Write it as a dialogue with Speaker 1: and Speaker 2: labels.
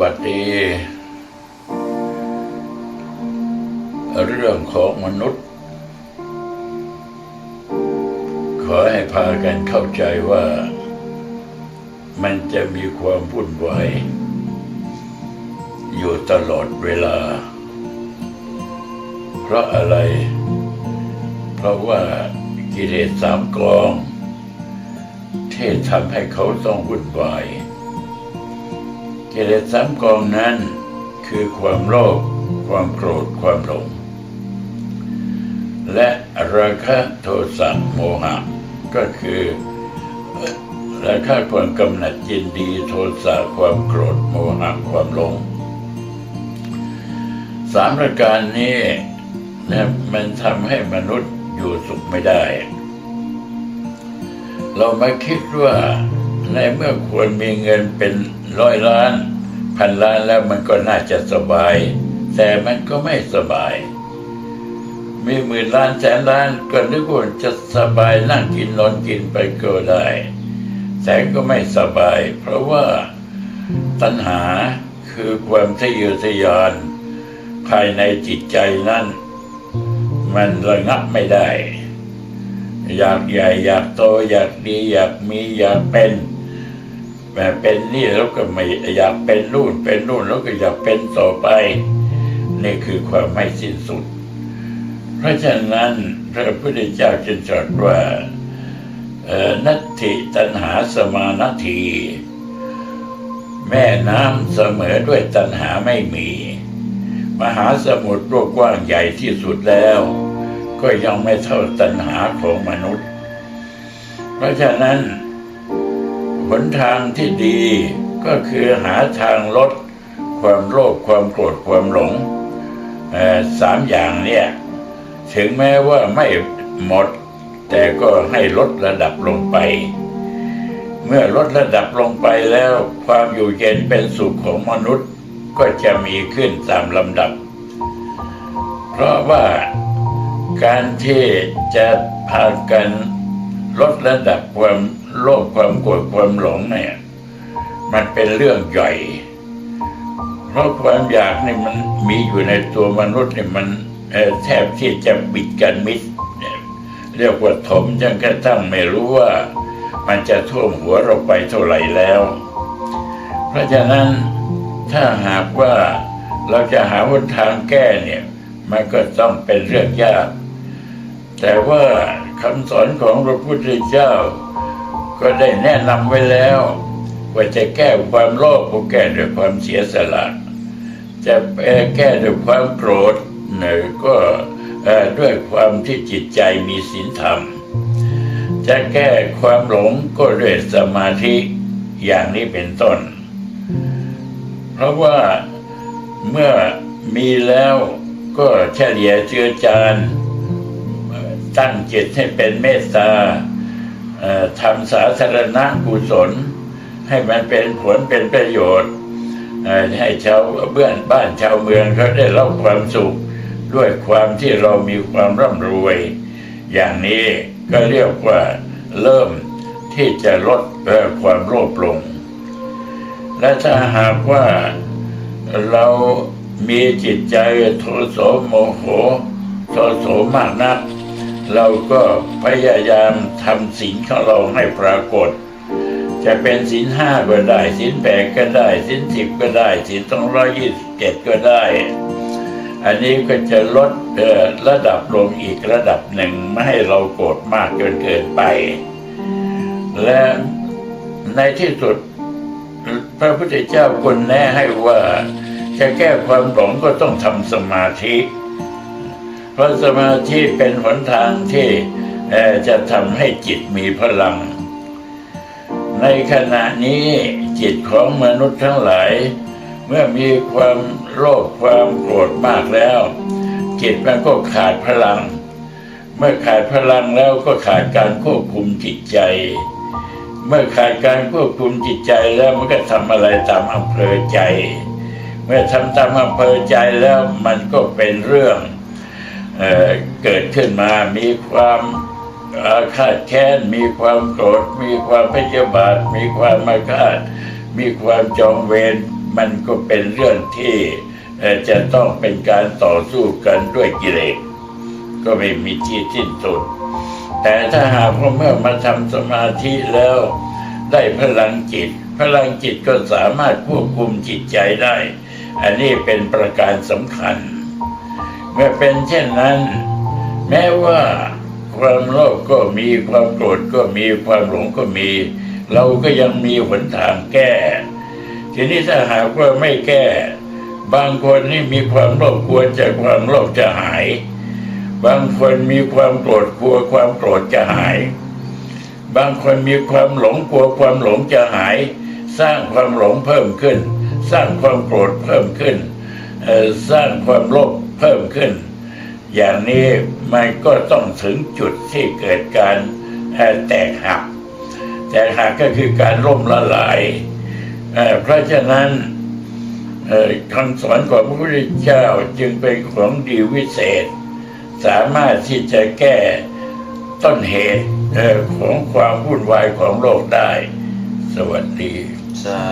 Speaker 1: วัสดี เรื่องของมนุษย์ ขอให้พากันเข้าใจว่า มันจะมีความวุ่นวายอยู่ตลอดเวลา เพราะอะไร เพราะว่ากิเลสสามกอง ที่ทำให้เขาต้องวุ่นวาย กิเลสสามกองนั้น คือความโลภความโกรธความหลง และราคะโทสะโมหะ ก็คือเอ่อราคะความกำหนัดยินดีโทสะความโกรธโมหะความหลงสามประการนี้นะมันทำให้มนุษย์อยู่สุขไม่ได้ เรามาคิดว่า ในเมื่อควรมีเงินเป็นร้อยล้าน พันล้านแล้วมันก็น่าจะสบาย แต่มันก็ไม่สบาย มีหมื่นล้านแสนล้านก็นึกว่าจะสบายนั่งกินนอนกินไปก็ได้ แต่ก็ไม่สบาย เพราะว่าตัณหาคือความทะเยอทะยาน ภายในจิตใจนั้นมันระงับไม่ได้ อยากใหญ่อยากโตอยากดีอยากมีอยากเป็น เป็นนี่แล้วก็ไม่อยากเป็นนู่นเป็นนู่นแล้วก็อยากเป็นต่อไป นี่คือความไม่สิ้นสุด เพราะฉะนั้นพระพุทธเจ้าจึงตรัสว่านัตถิตัณหาสมานาที แม่น้ำเสมอด้วยตัณหาไม่มี มหาสมุทรโลกกว้างใหญ่ที่สุดแล้ว ก็ยังไม่เท่าตัณหาของมนุษย์ เพราะฉะนั้น หนทางที่ดีก็คือหาทางลดความโลภความโกรธความหลงสามอย่างเนี่ยถึงแม้ว่าไม่หมด แต่ก็ให้ลดระดับลงไป เมื่อลดระดับลงไปแล้วความอยู่เย็นเป็นสุขของมนุษย์ก็จะมีขึ้นตามลำดับ เพราะว่าการที่จะพากันลดระดับความ โลภความโกรธความหลงเนี่ย มันเป็นเรื่องใหญ่ เพราะความอยากนี่มันมีอยู่ในตัวมนุษย์เนี่ยมันแทบที่จะบิดกันมิดเรียกว่าถมจนกระทั่งไม่รู้ว่า มันจะท่วมหัวเราไปเท่าไหร่แล้ว เพราะฉะนั้นถ้าหากว่าเราจะหาหนทางแก้เนี่ย มันก็ต้องเป็นเรื่องยาก แต่ว่าคำสอนของพระพุทธเจ้า ก็ได้แนะนำไว้แล้วว่าจะแก้ความโลภก็แก้ด้วยความเสียสละ จะแก้ด้วยความโกรธเนี่ยก็ด้วยความที่จิตใจมีศีลธรรม จะแก้ความหลงก็ด้วยสมาธิอย่างนี้เป็นต้น เพราะว่าเมื่อมีแล้วก็เฉลี่ยเจือจานเอ่อตั้งจิตให้เป็นเมตตา ทำสาธารณกุศล ให้มันเป็นผลเป็นประโยชน์ ให้ชาวเบื้อนบ้านชาวเมืองเขาได้รับความสุข ด้วยความที่เรามีความร่ำรวย อย่างนี้ก็เรียกว่าเริ่มที่จะลดความโลภลง และถ้าหากว่าเรามีจิตใจโทโสโมโหโทโสมากนัก เราก็พยายามทำสิ่งของเราให้ปรากฏ จะเป็นสินห้าก็ได้สินแปดก็ได้สินสิบก็ได้สินสองร้อยยี่สิบเจ็ดก็ได้ อันนี้ก็จะลดระดับลงอีกระดับหนึ่งไม่ให้เราโกรธมากจนเกินไป และในที่สุดพระพุทธเจ้าคนแนะให้ว่า จะแก้ความหลงก็ต้องทำสมาธิ เพราะสมาธิเป็นหนทางที่จะทำให้จิตมีพลัง ในขณะนี้จิตของมนุษย์ทั้งหลาย เมื่อมีความโลภความโกรธมากแล้ว จิตมันก็ขาดพลัง เมื่อขาดพลังแล้วก็ขาดการควบคุมจิตใจ เมื่อขาดการควบคุมจิตใจแล้วมันก็ทำอะไรตามอำเภอใจ เมื่อทำตามอำเภอใจแล้วมันก็เป็นเรื่อง เเกิดขึ้นมามีความอาฆาตแค้น มีความโกรธ มีความพยาบาท มีความมาฆาต มีความจองเวร มันก็เป็นเรื่องที่จะต้องเป็นการต่อสู้กันด้วยกิเลส ก็ไม่มีที่สิ้นสุด แต่ถ้าหากว่าเมื่อมาทำสมาธิแล้ว ได้พลังจิต พลังจิตก็สามารถควบคุมจิตใจได้ อันนี้เป็นประการสำคัญ เมื่อเป็นเช่นนั้น แม้ว่าความโลภก็มีความโกรธก็มีความหลงก็มี เราก็ยังมีหนทางแก้ ทีนี้ถ้าหากว่าไม่แก้ บางคนนี่มีความโลภกลัวจะความโลภจะหาย บางคนมีความโกรธกลัวความโกรธจะหาย บางคนมีความหลงกลัวความหลงจะหาย สร้างความหลงเพิ่มขึ้น สร้างความโกรธเพิ่มขึ้น สร้างความโลภเพิ่มขึ้น อย่างนี้มันก็ต้องถึงจุดที่เกิดการแตกหัก แตกหักก็คือการล่มละลายเเพราะฉะนั้นเอ่อคำสอนของพระพุทธเจ้าจึงเป็นของดีวิเศษ สามารถที่จะแก้ต้นเหตุของความวุ่นวายของโลกได้ สวัสดี
Speaker 2: สา